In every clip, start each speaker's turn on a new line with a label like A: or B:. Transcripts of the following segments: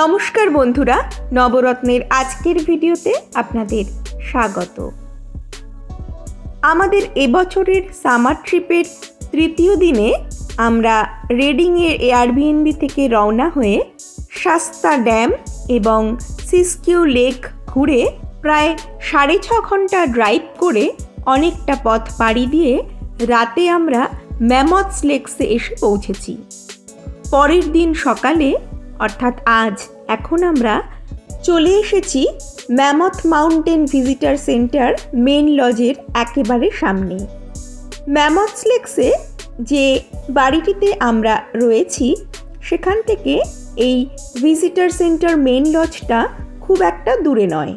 A: নমস্কার বন্ধুরা, নবরত্নের আজকের ভিডিওতে আপনাদের স্বাগত। আমাদের এবছরের সামার ট্রিপের তৃতীয় দিনে আমরা রেডিংয়ের এয়ারবিএনবি থেকে রওনা হয়ে শাস্তা ড্যাম এবং সিসকিউ লেক ঘুরে প্রায় সাড়ে ছ ঘণ্টা ড্রাইভ করে অনেকটা পথ পাড়ি দিয়ে রাতে আমরা ম্যামথস লেকসে এসে পৌঁছেছি। পরের দিন সকালে অর্থাৎ আজ এখন আমরা চলে এসেছি Mammoth Mountain visitor centre main লজের একেবারে সামনে। ম্যামথ লেক্সে যে বাড়িটিতে আমরা রয়েছি সেখান থেকে এই ভিজিটার সেন্টার মেন লজটা খুব একটা দূরে নয়।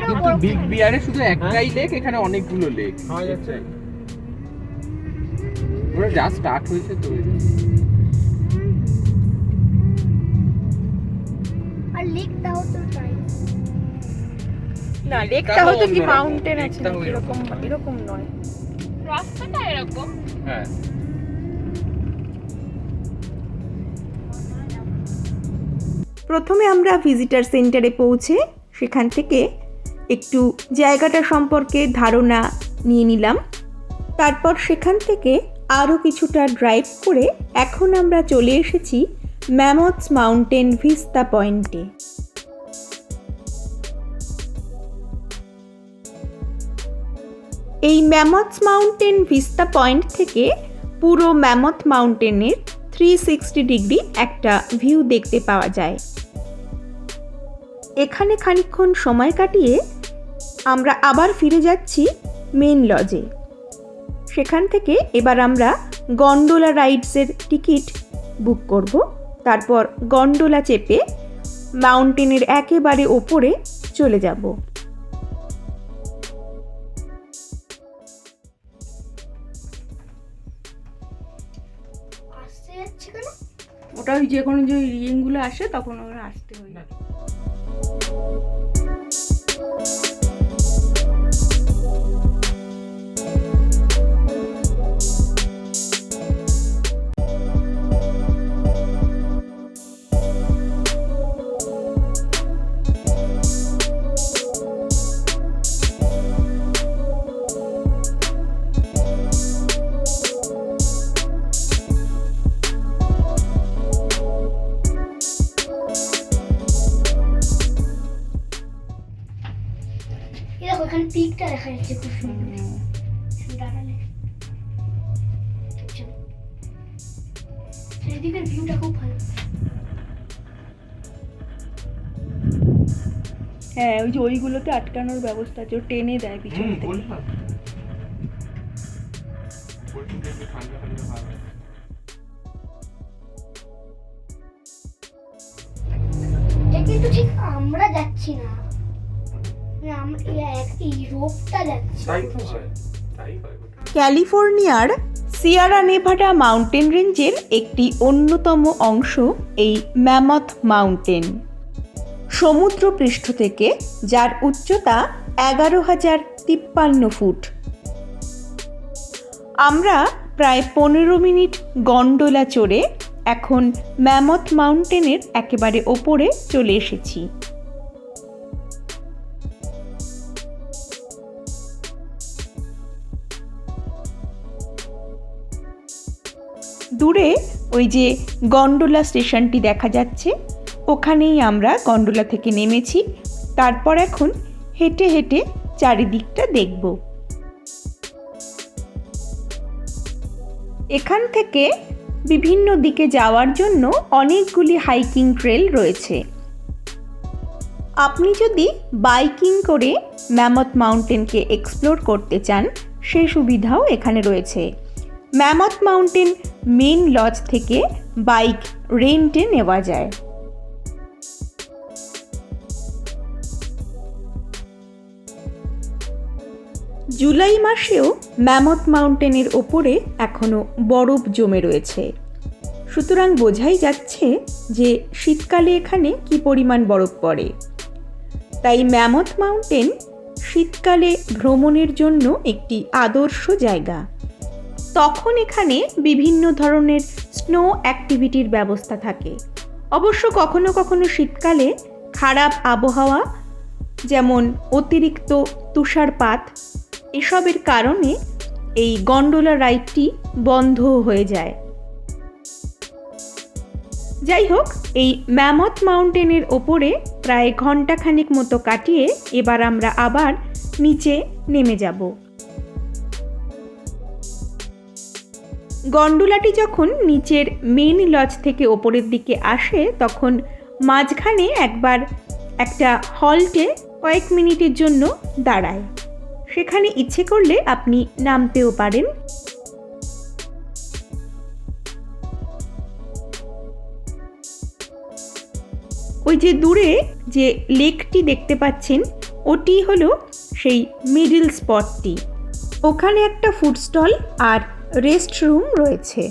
B: কিন্তু বিগ বিয়ারে শুধু একটাই লেক এখানে অনেকগুলো লেক ওরা যা স্টার্ট হয়েছে তো
C: তো ট্রাই
A: না
B: হয়তো কি mountain আছে
A: এরকম এরকম নয়।
D: রাস্তাটা এরকম?
B: হ্যাঁ।
A: প্রথমে আমরা ভিজিটার সেন্টারে পৌঁছে সেখান থেকে একটু জায়গাটা সম্পর্কে ধারণা নিয়ে নিলাম। তারপর সেখান থেকে আরও কিছুটা ড্রাইভ করে এখন আমরা চলে এসেছি ম্যামথস মাউন্টেন ভিস্তা পয়েন্টে এই ম্যামথস মাউন্টেন ভিস্তা পয়েন্ট থেকে পুরো ম্যামথ মাউন্টেনের থ্রি সিক্সটি ডিগ্রি একটা ভিউ দেখতে পাওয়া যায়। এখানে খানিকক্ষণ সময় কাটিয়ে আমরা আবার ফিরে যাচ্ছি মেন লজে সেখান থেকে এবার আমরা গন্ডোলা রাইডসের টিকিট বুক করব। তারপর গন্ডোলা চেপে মাউন্টেনের একেবারে ওপরে চলে যাব।
D: ওটা ওই যে কোনো যে রিংগুলো আসে তখন ওরা আসতে হয়।
C: এই দেখো পিকটা দেখা যাচ্ছে খুব সুন্দর। দাঁড়ালে? চারিদিকের ভিউটা খুব ভালো।
D: হ্যাঁ ওই যে ওইগুলোতে আটকানোর ব্যবস্থা আছে ও টেনে দেয় পিছন থেকে।
A: ক্যালিফোর্নিয়ার সিয়ারা নেভাডা মাউন্টেন রেঞ্জের একটি অন্যতম অংশ এই ম্যামথ মাউন্টেন। সমুদ্র পৃষ্ঠ থেকে যার উচ্চতা এগারো হাজার তিপ্পান্ন ফুট। আমরা প্রায় পনেরো মিনিট গন্ডোলা চড়ে এখন ম্যামথ মাউন্টেনের একেবারে ওপরে চলে এসেছি। দূরে ওই যে গন্ডোলা স্টেশনটি দেখা যাচ্ছে। ওখানেই আমরা গন্ডোলা থেকে নেমেছি। তারপর এখন হেঁটে হেঁটে চারিদিকটা দেখব। এখান থেকে বিভিন্ন দিকে যাওয়ার জন্য অনেকগুলি হাইকিং ট্রেল রয়েছে। আপনি যদি বাইকিং করে ম্যামথ মাউন্টেনকে এক্সপ্লোর করতে চান সেই সুবিধাও এখানে রয়েছে। ম্যামথ মাউন্টেন মেন লজ থেকে বাইক রেন্টে নেওয়া যায়। জুলাই মাসেও ম্যামথ মাউন্টেনের ওপরে এখনও বরফ জমে রয়েছে। সুতরাং বোঝাই যাচ্ছে যে শীতকালে এখানে কি পরিমাণ বরফ পড়ে। তাই ম্যামথ মাউন্টেন শীতকালে ভ্রমণের জন্য একটি আদর্শ জায়গা। তখন এখানে বিভিন্ন ধরনের স্নো অ্যাক্টিভিটির ব্যবস্থা থাকে। অবশ্য কখনো কখনো শীতকালে খারাপ আবহাওয়া, যেমন অতিরিক্ত তুষারপাত, এসবের কারণে এই গন্ডোলা রাইডটি বন্ধ হয়ে যায়। যাই হোক, এই ম্যামথ মাউন্টেনের ওপরে প্রায় ঘন্টাখানেক মতো কাটিয়ে এবার আমরা আবার নিচে নেমে যাব। গন্ডোলাটি যখন নিচের মেন লজ থেকে ওপরের দিকে আসে, তখন মাঝখানে একবার একটা হল্টে কয়েক মিনিটের জন্য দাঁড়ায়। সেখানে ইচ্ছে করলে আপনি নামতেও পারেন। ওই যে দূরে যে লেকটি দেখতে পাচ্ছেন, ওটি হলো সেই মিডিল স্পটটি ওখানে একটা ফুড স্টল আর রেস্ট রুম রয়েছে।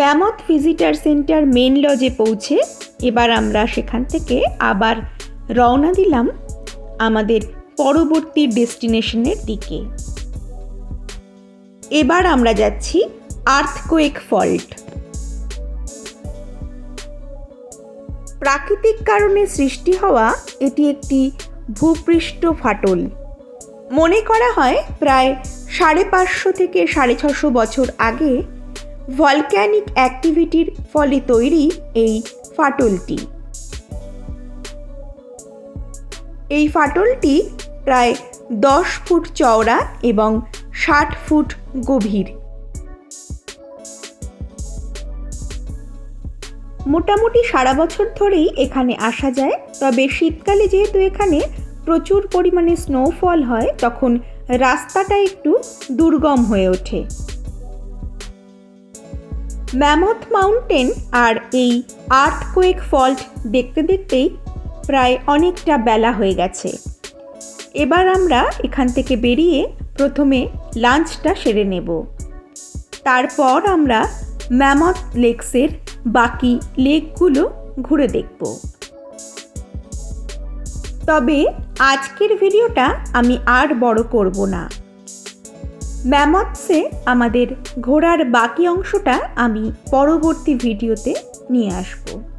A: ম্যামথ ভিজিটার সেন্টার মেন লজে পৌঁছে এবার আমরা সেখান থেকে আবার রওনা দিলাম আমাদের পরবর্তী ডেস্টিনেশনের দিকে। এবার আমরা যাচ্ছি আর্থকোয়েক ফল্ট প্রাকৃতিক কারণে সৃষ্টি হওয়া এটি একটি ভূপৃষ্ঠ ফাটল। মনে করা হয় প্রায় সাড়ে পাঁচশো থেকে সাড়ে ছশো বছর আগে ভলক্যানিক অ্যাক্টিভিটির ফলে তৈরি এই ফাটলটি। এই ফাটলটি প্রায় দশ ফুট চওড়া এবং ষাট ফুট গভীর। মোটামুটি সারা বছর ধরেই এখানে আসা যায়, তবে শীতকালে যেহেতু এখানে প্রচুর পরিমাণে স্নোফল হয়, তখন রাস্তাটা একটু দুর্গম হয়ে ওঠে। ম্যামথ মাউন্টেন আর এই আর্থকোয়েক ফল্ট দেখতে দেখতেই প্রায় অনেকটা বেলা হয়ে গেছে। এবার আমরা এখান থেকে বেরিয়ে প্রথমে লাঞ্চটা সেরে নেব। তারপর আমরা ম্যামথ লেকসের বাকি লেকগুলো ঘুরে দেখব। তবে আজকের ভিডিওটা আমি আর বড় করব না। ম্যামথসে আমাদের ঘোরার বাকি অংশটা আমি পরবর্তী ভিডিওতে নিয়ে আসব।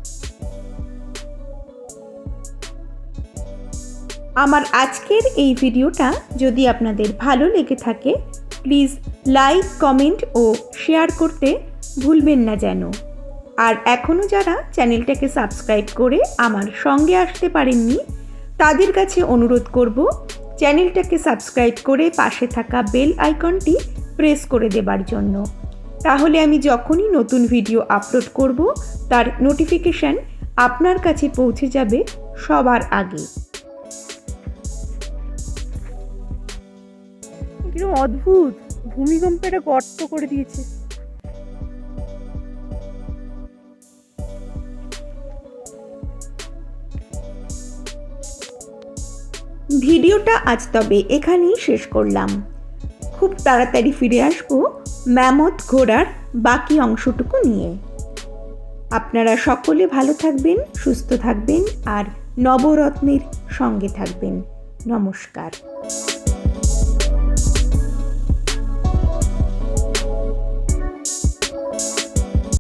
A: আমার আজকের এই ভিডিওটা যদি আপনাদের ভালো লেগে থাকে প্লিজ লাইক কমেন্ট ও শেয়ার করতে ভুলবেন না যেন। আর এখনও যারা চ্যানেলটাকে সাবস্ক্রাইব করে আমার সঙ্গে আসতে পারেননি, তাদের কাছে অনুরোধ করব, চ্যানেলটাকে সাবস্ক্রাইব করে পাশে থাকা বেল আইকনটি প্রেস করে দেবার জন্য। তাহলে আমি যখনই নতুন ভিডিও আপলোড করব, তার নোটিফিকেশান আপনার কাছে পৌঁছে যাবে সবার আগে।
D: কীরকম অদ্ভুত। ভূমিকম্পে একটা গর্ত করে দিয়েছে।
A: ভিডিওটা আজ তবে এখানেই শেষ করলাম। খুব তাড়াতাড়ি ফিরে আসব ম্যামথ ঘোড়ার বাকি অংশটুকু নিয়ে। আপনারা সকলে ভালো থাকবেন, সুস্থ থাকবেন আর নবরত্নের সঙ্গে থাকবেন। নমস্কার।